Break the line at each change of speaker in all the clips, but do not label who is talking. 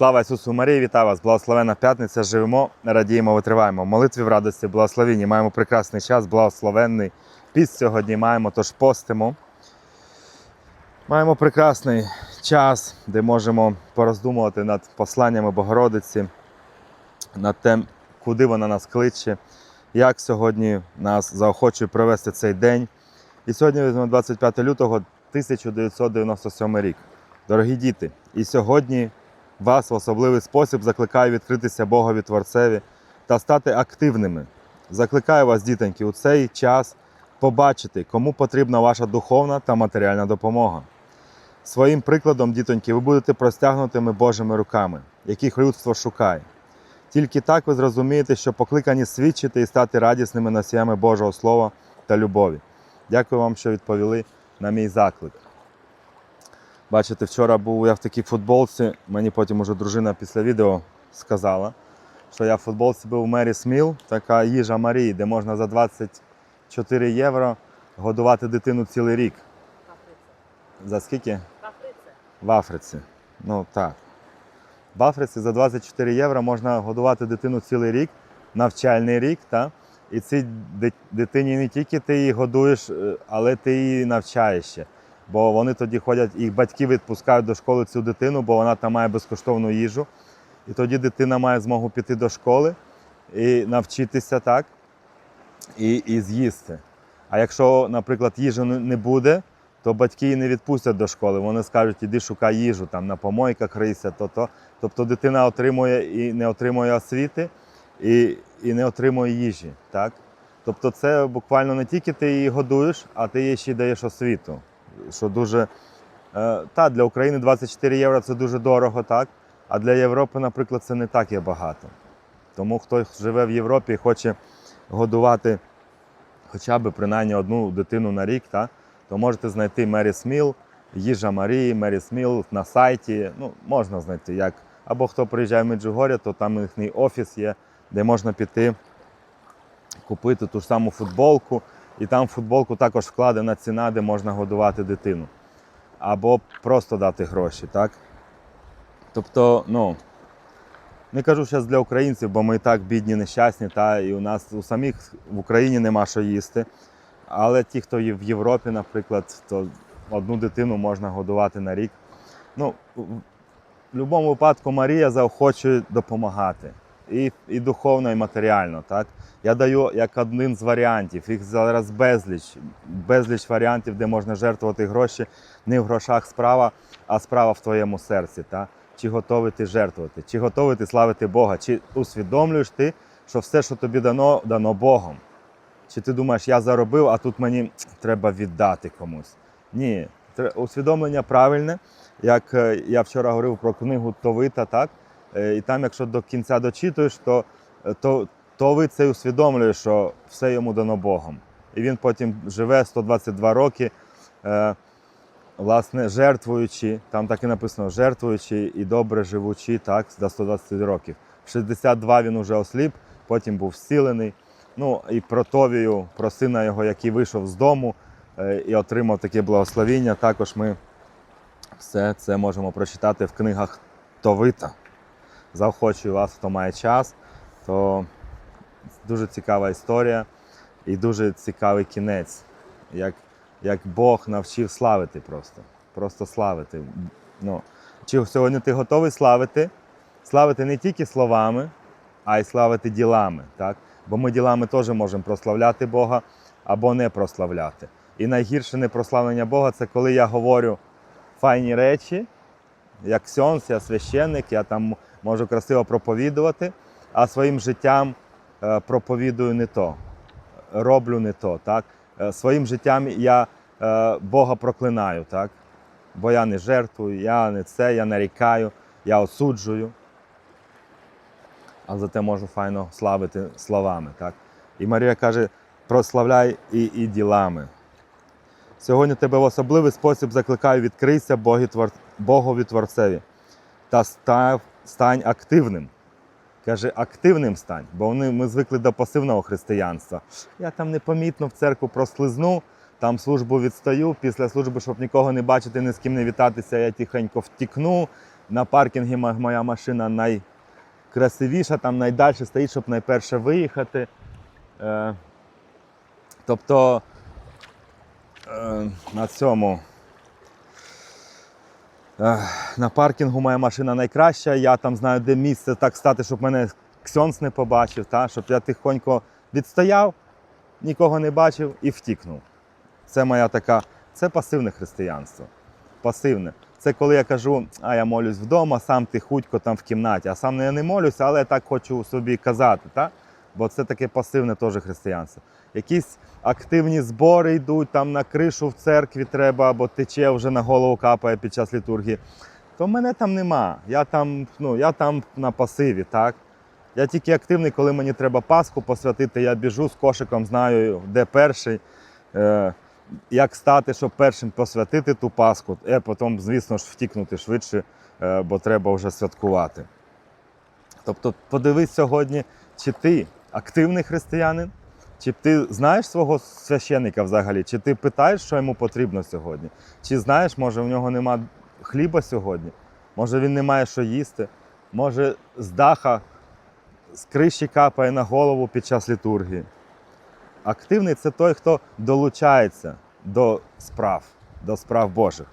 Слава Ісусу Марії, вітаю вас! Благословена п'ятниця. Живемо, радіємо, витриваємо. Молитві в радості, благословенні. Маємо прекрасний час, благословенний. Піст сьогодні маємо, тож постимо. Маємо прекрасний час, де можемо пороздумувати над посланнями Богородиці, над тим, куди вона нас кличе, як сьогодні нас заохочує провести цей день. І сьогодні візьмемо 25 лютого 1997 рік. Дорогі діти, і сьогодні вас в особливий спосіб закликаю відкритися Богові Творцеві та стати активними. Закликаю вас, дітоньки, у цей час побачити, кому потрібна ваша духовна та матеріальна допомога. Своїм прикладом, дітоньки, ви будете простягнутими Божими руками, яких людство шукає. Тільки так ви зрозумієте, що покликані свідчити і стати радісними носіями Божого Слова та любові. Дякую вам, що відповіли на мій заклик. Бачите, вчора був я в такій футболці. Мені потім уже дружина після відео сказала, що я в футболці був у Мері Сміл, така їжа Марії, де можна за 24 євро годувати дитину цілий рік. За скільки? В Африці. Ну так. В Африці за 24 євро можна годувати дитину цілий рік, навчальний рік. Та? І цій дитині не тільки ти її годуєш, е, але ти її навчаєш ще. Бо вони тоді ходять, їх батьки відпускають до школи цю дитину, бо вона там має безкоштовну їжу. І тоді дитина має змогу піти до школи і навчитися так, і, і з'їсти. А якщо, наприклад, їжі не буде, то батьки її не відпустять до школи. Вони скажуть, іди шукай їжу, там на помойках рийся, то то. Тобто дитина отримує і не отримує освіти, і, і не отримує їжі. Так? Тобто це буквально не тільки ти її годуєш, а ти їй ще й даєш освіту. Що дуже, е, та, для України 24 євро це дуже дорого, так? а для Європи, наприклад, це не так є багато. Тому хто живе в Європі і хоче годувати хоча б принаймні одну дитину на рік, та, то можете знайти Мері Сміл, їжа Марії, Мері Сміл на сайті. Ну, можна знайти як. Або хто приїжджає в Меджугор'я, то там їхній офіс є, де можна піти купити ту ж саму футболку. І там футболку також вкладена ціна, де можна годувати дитину. Або просто дати гроші, так? Тобто, ну, не кажу зараз для українців, бо ми і так бідні, нещасні, та і у нас у самих в Україні нема що їсти. Але ті, хто є в Європі, наприклад, то одну дитину можна годувати на рік. Ну, в будь-якому випадку Марія заохочує допомагати. І, і духовно, і матеріально. Так? Я даю як один з варіантів. Їх зараз безліч, безліч варіантів, де можна жертвувати гроші. Не в грошах справа, а справа в твоєму серці. Так? Чи готовий ти жертвувати, чи готовий ти славити Бога, чи усвідомлюєш ти, що все, що тобі дано, дано Богом. Чи ти думаєш, я заробив, а тут мені треба віддати комусь? Ні, усвідомлення правильне. Як е, я вчора говорив про книгу Товита, так? Е, І там, якщо до кінця дочитуєш, то, е, то, то ви це усвідомлює, що все йому дано Богом. І він потім живе 122 роки, е, власне, жертвуючи, там так і написано, жертвуючи і добре живучи, так, до 120 років. В 62 він уже осліп, потім був зцілений. Ну і про Товію, про сина його, який вийшов з дому е, і отримав таке благословіння. Також ми все це можемо прочитати в книгах Товита. Заохочую вас, хто має час, то дуже цікава історія і дуже цікавий кінець, як, як Бог навчив славити просто. Просто славити. Ну, чи сьогодні ти готовий славити? Славити не тільки словами, а й славити ділами. Так? Бо ми ділами теж можемо прославляти Бога або не прославляти. І найгірше непрославлення Бога це коли я говорю файні речі, як сьонс, я священник, я там можу красиво проповідувати, а своїм життям е, проповідую не то, роблю не то. Так? Е, Своїм життям я е, Бога проклинаю, так? бо я не жертвую, я не це, я нарікаю, я осуджую. А зате можу файно славити словами. Так? І Марія каже: прославляй і, і ділами. Сьогодні тебе в особливий спосіб закликаю відкрийся Богові Творцеві та став, стань активним. Каже, активним стань, бо вони, ми звикли до пасивного християнства. Я там непомітно в церкву прослизну, там службу відстаю, після служби, щоб нікого не бачити, ні з ким не вітатися, я тихенько втікну, На паркінгі моя машина найкрасивіша, там найдальше стоїть, щоб найперше виїхати. Е, тобто е, на цьому. На паркінгу моя машина найкраща. Я там знаю, де місце так стати, щоб мене ксьонс не побачив, та? щоб я тихонько відстояв, нікого не бачив і втікнув. Це моя така, це пасивне християнство. Пасивне. Це коли я кажу, а я молюсь вдома, сам тихутько там в кімнаті, а сам я не молюся, але я так хочу собі казати. Та? Бо це таке пасивне теж християнство. Якісь активні збори йдуть, там на кришу в церкві треба, або тече вже на голову капає під час літургії. То мене там нема. Я там, ну, я там на пасиві, так? Я тільки активний, коли мені треба Пасху посвятити, я біжу з кошиком, знаю, де перший, е, як стати, щоб першим посвятити ту Пасху, а потім, звісно ж, втікнути швидше, е, бо треба вже святкувати. Тобто, подивись сьогодні, чи ти активний християнин, чи ти знаєш свого священника взагалі, чи ти питаєш, що йому потрібно сьогодні? Чи знаєш, може в нього нема хліба сьогодні? Може він не має що їсти? Може з даха, з криші капає на голову під час літургії? Активний це той, хто долучається до справ, до справ Божих.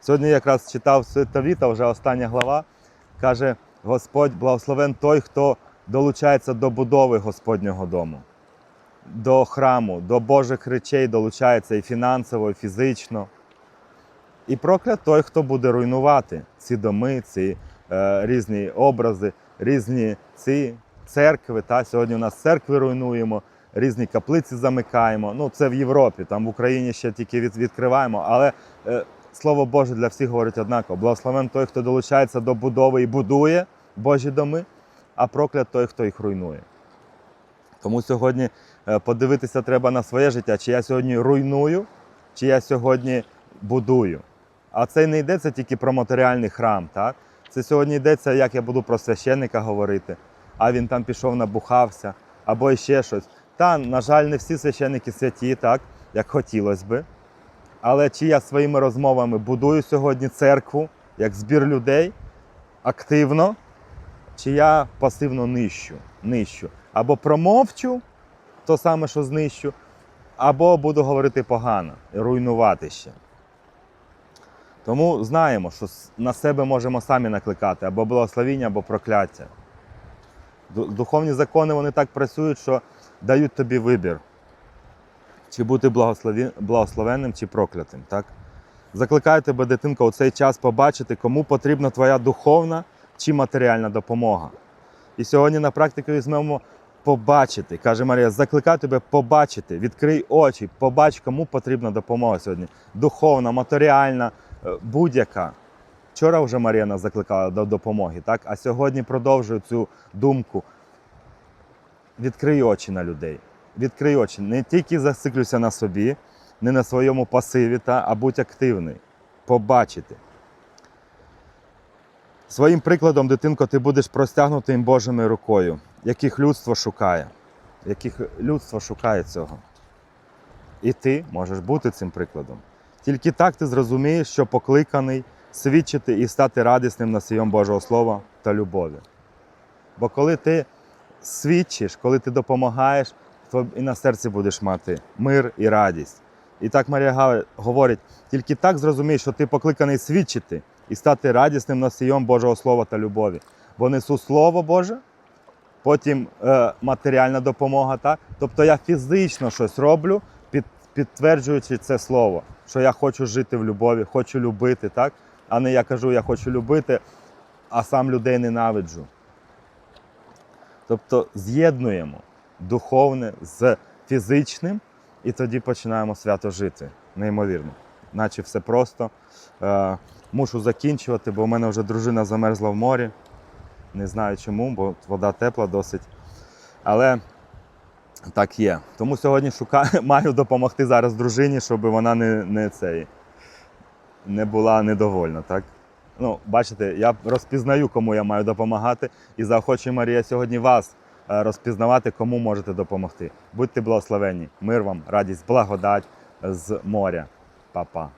Сьогодні якраз читав Святовіта, вже остання глава, каже Господь благословен той, хто долучається до будови Господнього дому, до храму, до Божих речей долучається і фінансово, і фізично. І проклят той, хто буде руйнувати ці доми, ці е, різні образи, різні ці церкви. Та? Сьогодні у нас церкви руйнуємо, різні каплиці замикаємо. Ну, це в Європі, там в Україні ще тільки від, відкриваємо. Але е, Слово Боже для всіх говорить однаково. Благословен той, хто долучається до будови і будує Божі доми, а проклят той, хто їх руйнує. Тому сьогодні подивитися треба на своє життя, чи я сьогодні руйную, чи я сьогодні будую. А це не йдеться тільки про матеріальний храм. Так? Це сьогодні йдеться, як я буду про священника говорити, а він там пішов, набухався, або ще щось. Та, на жаль, не всі священники святі, так, як хотілося би. Але чи я своїми розмовами будую сьогодні церкву, як збір людей активно, чи я пасивно нищу, нищу. Або промовчу то саме, що знищу, або буду говорити погано, руйнувати ще. Тому знаємо, що на себе можемо самі накликати або благословіння, або прокляття. Духовні закони вони так працюють, що дають тобі вибір, чи бути благословенним, чи проклятим. Так? Закликаю тебе, дитинка, у цей час побачити, кому потрібна твоя духовна чи матеріальна допомога. І сьогодні на практику візьмемо побачити. Каже Марія, закликаю тебе побачити, відкрий очі, побач, кому потрібна допомога сьогодні. Духовна, матеріальна, е, будь-яка. Вчора вже Марія закликала до допомоги, так? а сьогодні продовжую цю думку. Відкрий очі на людей. Відкрий очі. Не тільки зациклюйся на собі, не на своєму пасиві, та, а будь активний. Побачити. Своїм прикладом, дитинко, ти будеш простягнутим Божою рукою, яких людство шукає, яких людство шукає цього. І ти можеш бути цим прикладом. Тільки так ти зрозумієш, що покликаний свідчити і стати радісним носієм Божого Слова та любові. Бо коли ти свідчиш, коли ти допомагаєш, то і на серці будеш мати мир і радість. І так Марія Га- говорить: тільки так зрозумієш, що ти покликаний свідчити і стати радісним носієм Божого Слова та любові. Бо несу Слово Боже, потім е, матеріальна допомога. Так? Тобто я фізично щось роблю, під, підтверджуючи це слово, що я хочу жити в любові, хочу любити, так? а не я кажу, я хочу любити, а сам людей ненавиджу. Тобто з'єднуємо духовне з фізичним, і тоді починаємо свято жити. Неймовірно. Наче все просто. Е, мушу закінчувати, бо в мене вже дружина замерзла в морі. Не знаю чому, бо вода тепла досить. Але так є. Тому сьогодні шукаю, маю допомогти зараз дружині, щоб вона не, не, цей, не була недовольна. Так? Ну, бачите, я розпізнаю, кому я маю допомагати, і заохочую Марія сьогодні вас е, розпізнавати, кому можете допомогти. Будьте благословенні. Мир вам, радість, благодать з моря. Па-па.